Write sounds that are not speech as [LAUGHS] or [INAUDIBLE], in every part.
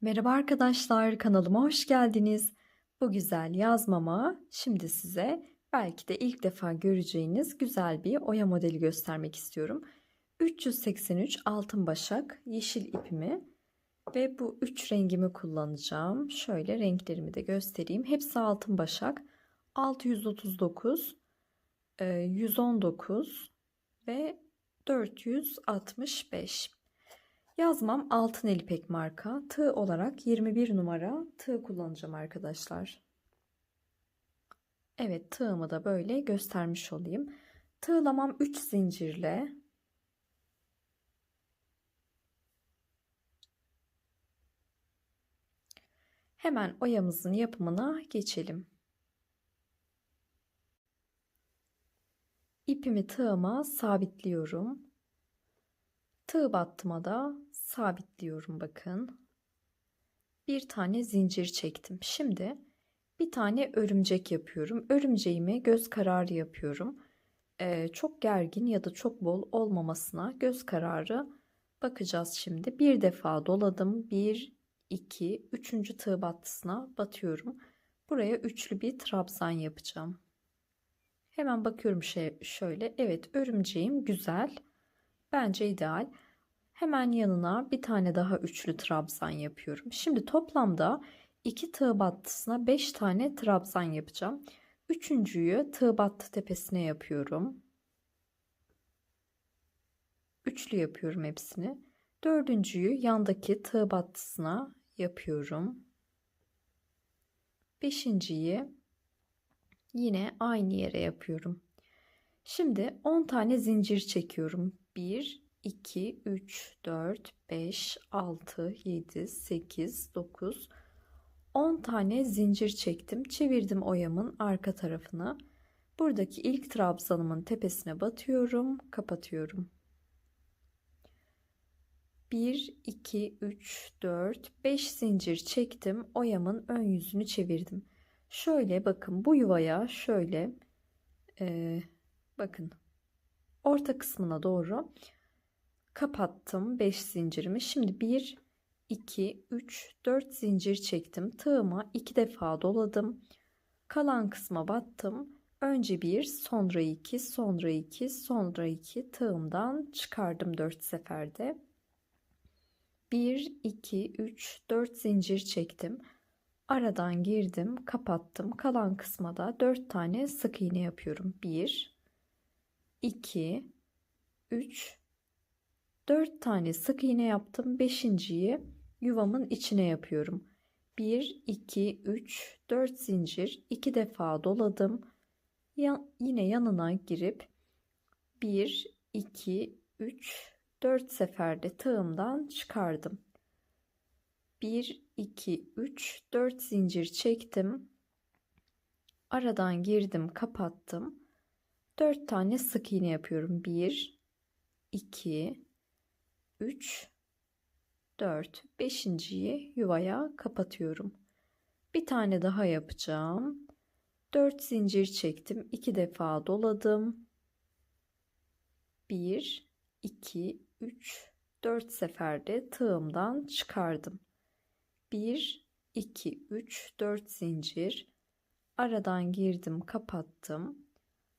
Merhaba arkadaşlar, kanalıma hoş geldiniz. Bu güzel yazmama şimdi size belki de ilk defa göreceğiniz güzel bir oya modeli göstermek istiyorum. 383 altın başak yeşil ipimi ve bu üç rengimi kullanacağım. Şöyle renklerimi de göstereyim. Hepsi altın başak. 639, 119 e, ve 465. Yazmam altın el ipek marka. Tığ olarak 21 numara tığ kullanacağım arkadaşlar. Evet tığımı da böyle göstermiş olayım. Tığlamam 3 zincirle. Hemen oyamızın yapımına geçelim. İpimi tığıma sabitliyorum. Tığ battıma da sabitliyorum bakın. Bir tane zincir çektim. Şimdi bir tane örümcek yapıyorum. Örümceğimi göz kararı yapıyorum. Ee, çok gergin ya da çok bol olmamasına göz kararı bakacağız şimdi. Bir defa doladım. Bir, iki, üçüncü tığ battısına batıyorum. Buraya üçlü bir trabzan yapacağım. Hemen bakıyorum şey şöyle. Evet örümceğim güzel. Bence ideal. Hemen yanına bir tane daha üçlü trabzan yapıyorum. Şimdi toplamda iki tığ battısına 5 tane trabzan yapacağım. Üçüncüyü tığ battı tepesine yapıyorum. Üçlü yapıyorum hepsini. Dördüncüyü yandaki tığ battısına yapıyorum. Beşinciyi yine aynı yere yapıyorum. Şimdi 10 tane zincir çekiyorum. 1 2 3 4 5 6 7 8 9 10 tane zincir çektim. Çevirdim oyamın arka tarafına. Buradaki ilk trabzanımın tepesine batıyorum, kapatıyorum. 1 2 3 4 5 zincir çektim. Oyamın ön yüzünü çevirdim. Şöyle bakın bu yuvaya şöyle e, bakın orta kısmına doğru kapattım 5 zincirimi. Şimdi 1 2 3 4 zincir çektim. Tığıma 2 defa doladım. Kalan kısma battım. Önce 1, sonra 2, sonra 2, sonra 2 tığımdan çıkardım 4 seferde. 1 2 3 4 zincir çektim. Aradan girdim, kapattım. Kalan kısma da 4 tane sık iğne yapıyorum. 1 2 3 4 tane sık iğne yaptım. 5.yi yuvamın içine yapıyorum. 1 2 3 4 zincir 2 defa doladım. Ya, yine yanına girip 1 2 3 4 seferde tığımdan çıkardım. 1 2 3 4 zincir çektim. Aradan girdim, kapattım. 4 tane sık iğne yapıyorum. 1 2 3 4 5.yi yuvaya kapatıyorum. Bir tane daha yapacağım. 4 zincir çektim. 2 defa doladım. 1 2 3 4 seferde tığımdan çıkardım. 1 2 3 4 zincir aradan girdim, kapattım.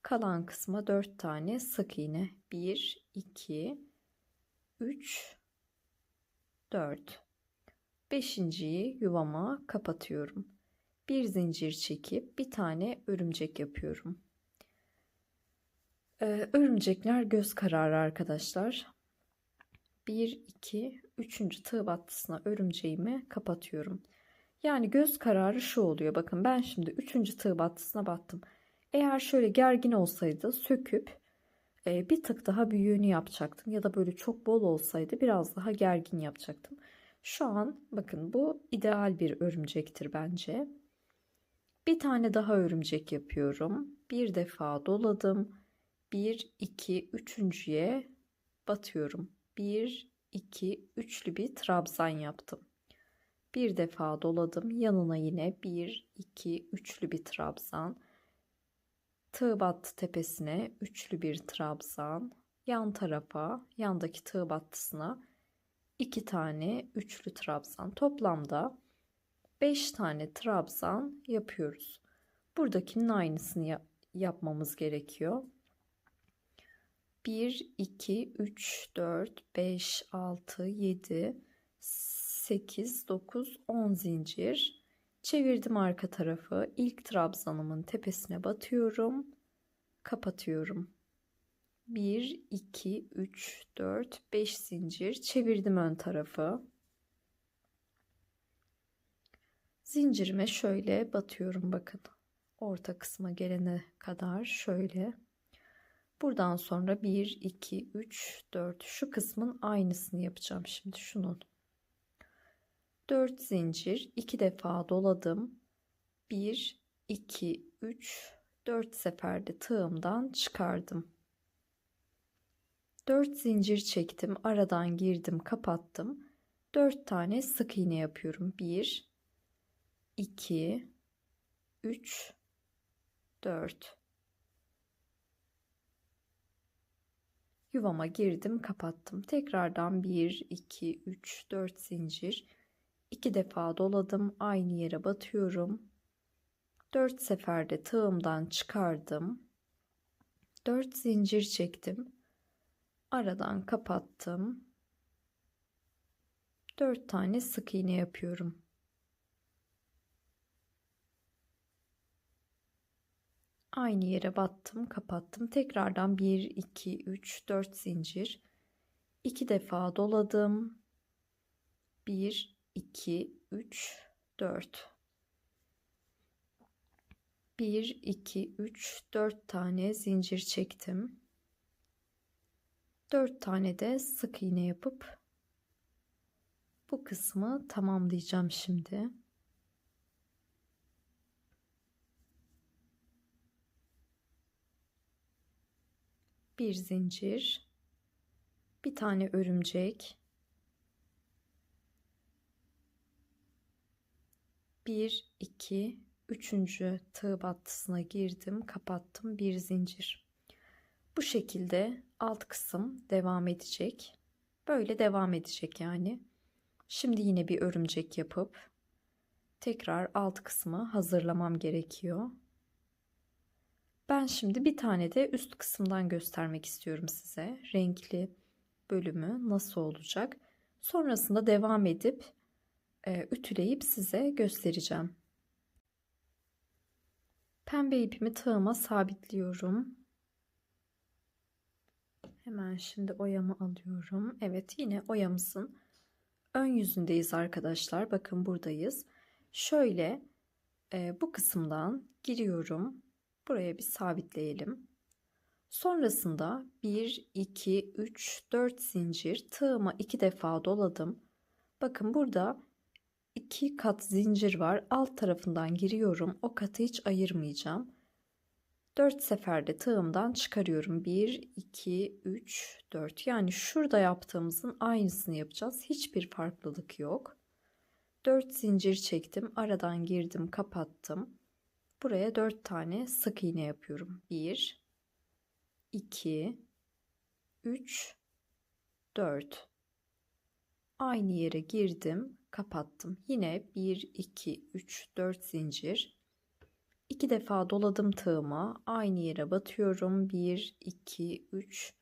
Kalan kısma 4 tane sık iğne. 1 2 3 4 beşinciyi yuvama kapatıyorum. Bir zincir çekip bir tane örümcek yapıyorum. Ee, örümcekler göz kararı arkadaşlar. 1 2 3. tığ battısına örümceğimi kapatıyorum. Yani göz kararı şu oluyor. Bakın ben şimdi 3. tığ battısına battım. Eğer şöyle gergin olsaydı söküp bir tık daha büyüğünü yapacaktım ya da böyle çok bol olsaydı biraz daha gergin yapacaktım. Şu an bakın bu ideal bir örümcektir bence. Bir tane daha örümcek yapıyorum. Bir defa doladım. 1 2 üçüncüye batıyorum. 1 2 üçlü bir trabzan yaptım. Bir defa doladım. Yanına yine 1 2 üçlü bir trabzan tığ battı tepesine üçlü bir trabzan, yan tarafa, yandaki tığ battısına 2 tane üçlü trabzan. Toplamda 5 tane trabzan yapıyoruz. Buradakinin aynısını yap yapmamız gerekiyor. 1, 2, 3, 4, 5, 6, 7, 8, 9, 10 zincir. Çevirdim arka tarafı. İlk trabzanımın tepesine batıyorum. Kapatıyorum. 1, 2, 3, 4, 5 zincir. Çevirdim ön tarafı. Zincirime şöyle batıyorum bakın. Orta kısma gelene kadar şöyle. Buradan sonra 1, 2, 3, 4 şu kısmın aynısını yapacağım şimdi şunun. 4 zincir 2 defa doladım. 1, 2, 3, 4 seferde tığımdan çıkardım. 4 zincir çektim. Aradan girdim, kapattım. 4 tane sık iğne yapıyorum. 1 2 3 4 Yuvama girdim, kapattım. Tekrardan 1 2 3 4 zincir. 2 defa doladım. Aynı yere batıyorum. 4 seferde tığımdan çıkardım. 4 zincir çektim. Aradan kapattım. 4 tane sık iğne yapıyorum. Aynı yere battım, kapattım. Tekrardan 1 2 3 4 zincir. 2 defa doladım. 1 2 3 4 1 2 3 4 tane zincir çektim. 4 tane de sık iğne yapıp bu kısmı tamamlayacağım şimdi. Bir zincir, bir tane örümcek, bir, iki, üçüncü tığ battısına girdim, kapattım, bir zincir. Bu şekilde alt kısım devam edecek. Böyle devam edecek yani. Şimdi yine bir örümcek yapıp tekrar alt kısmı hazırlamam gerekiyor. Ben şimdi bir tane de üst kısımdan göstermek istiyorum size. Renkli bölümü nasıl olacak. Sonrasında devam edip e, ütüleyip size göstereceğim. Pembe ipimi tığıma sabitliyorum. Hemen şimdi oyamı alıyorum. Evet yine oyamızın ön yüzündeyiz arkadaşlar. Bakın buradayız. Şöyle e, bu kısımdan giriyorum. Buraya bir sabitleyelim. Sonrasında 1, 2, 3, 4 zincir tığıma 2 defa doladım. Bakın burada 2 kat zincir var. Alt tarafından giriyorum. O katı hiç ayırmayacağım. 4 seferde tığımdan çıkarıyorum. 1, 2, 3, 4. Yani şurada yaptığımızın aynısını yapacağız. Hiçbir farklılık yok. 4 zincir çektim. Aradan girdim, kapattım. Buraya 4 tane sık iğne yapıyorum. 1, 2, 3, 4. Aynı yere girdim, kapattım. Yine 1, 2, 3, 4 zincir. 2 defa doladım tığıma. Aynı yere batıyorum. 1, 2, 3,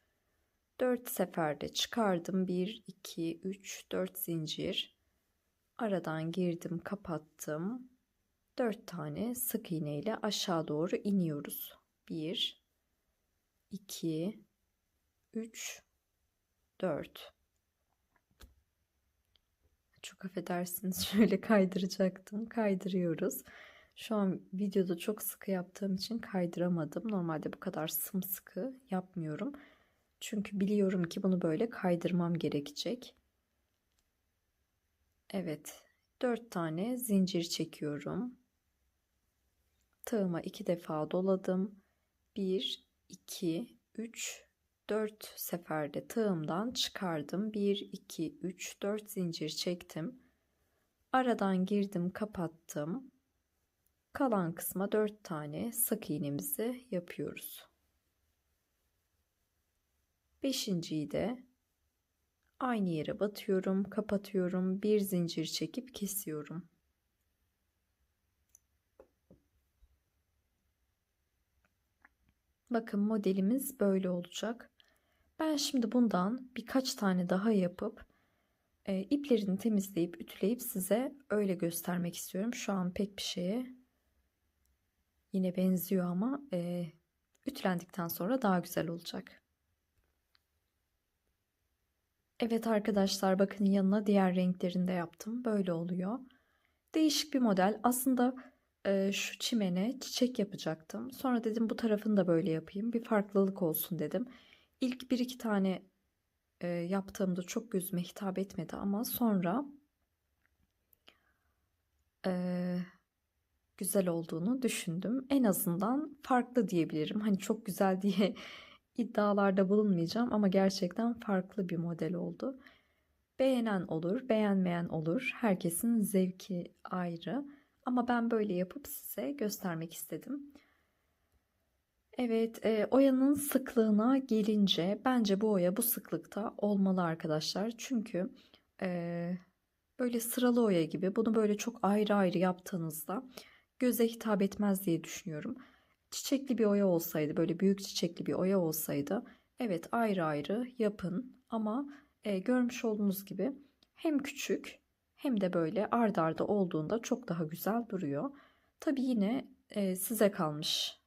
4 seferde çıkardım. 1, 2, 3, 4 zincir. Aradan girdim, kapattım. 4 tane sık iğne ile aşağı doğru iniyoruz. 1 2 3 4 Çok affedersiniz [LAUGHS] şöyle kaydıracaktım. Kaydırıyoruz. Şu an videoda çok sıkı yaptığım için kaydıramadım. Normalde bu kadar sımsıkı yapmıyorum. Çünkü biliyorum ki bunu böyle kaydırmam gerekecek. Evet. 4 tane zincir çekiyorum. Tığıma iki defa doladım. 1, 2, 3, 4 seferde tığımdan çıkardım. 1, 2, 3, 4 zincir çektim. Aradan girdim, kapattım. Kalan kısma 4 tane sık iğnemizi yapıyoruz. Beşinciyi de Aynı yere batıyorum, kapatıyorum, bir zincir çekip kesiyorum. Bakın modelimiz böyle olacak. Ben şimdi bundan birkaç tane daha yapıp e, iplerini temizleyip ütüleyip size öyle göstermek istiyorum. Şu an pek bir şeye yine benziyor ama e, ütülendikten sonra daha güzel olacak. Evet arkadaşlar bakın yanına diğer renklerini de yaptım. Böyle oluyor. Değişik bir model. Aslında e, şu çimene çiçek yapacaktım. Sonra dedim bu tarafını da böyle yapayım. Bir farklılık olsun dedim. İlk bir iki tane e, yaptığımda çok gözüme hitap etmedi ama sonra e, güzel olduğunu düşündüm. En azından farklı diyebilirim. Hani çok güzel [LAUGHS] diye iddialarda bulunmayacağım ama gerçekten farklı bir model oldu. Beğenen olur, beğenmeyen olur. Herkesin zevki ayrı. Ama ben böyle yapıp size göstermek istedim. Evet, e, oyanın sıklığına gelince bence bu oya bu sıklıkta olmalı arkadaşlar. Çünkü e, böyle sıralı oya gibi bunu böyle çok ayrı ayrı yaptığınızda göze hitap etmez diye düşünüyorum. Çiçekli bir oya olsaydı, böyle büyük çiçekli bir oya olsaydı, evet ayrı ayrı yapın ama e, görmüş olduğunuz gibi hem küçük hem de böyle ard arda olduğunda çok daha güzel duruyor. Tabi yine e, size kalmış.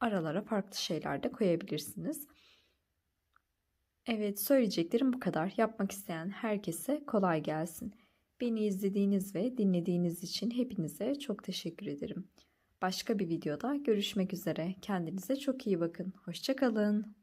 Aralara farklı şeyler de koyabilirsiniz. Evet söyleyeceklerim bu kadar. Yapmak isteyen herkese kolay gelsin. Beni izlediğiniz ve dinlediğiniz için hepinize çok teşekkür ederim. Başka bir videoda görüşmek üzere. Kendinize çok iyi bakın. Hoşçakalın.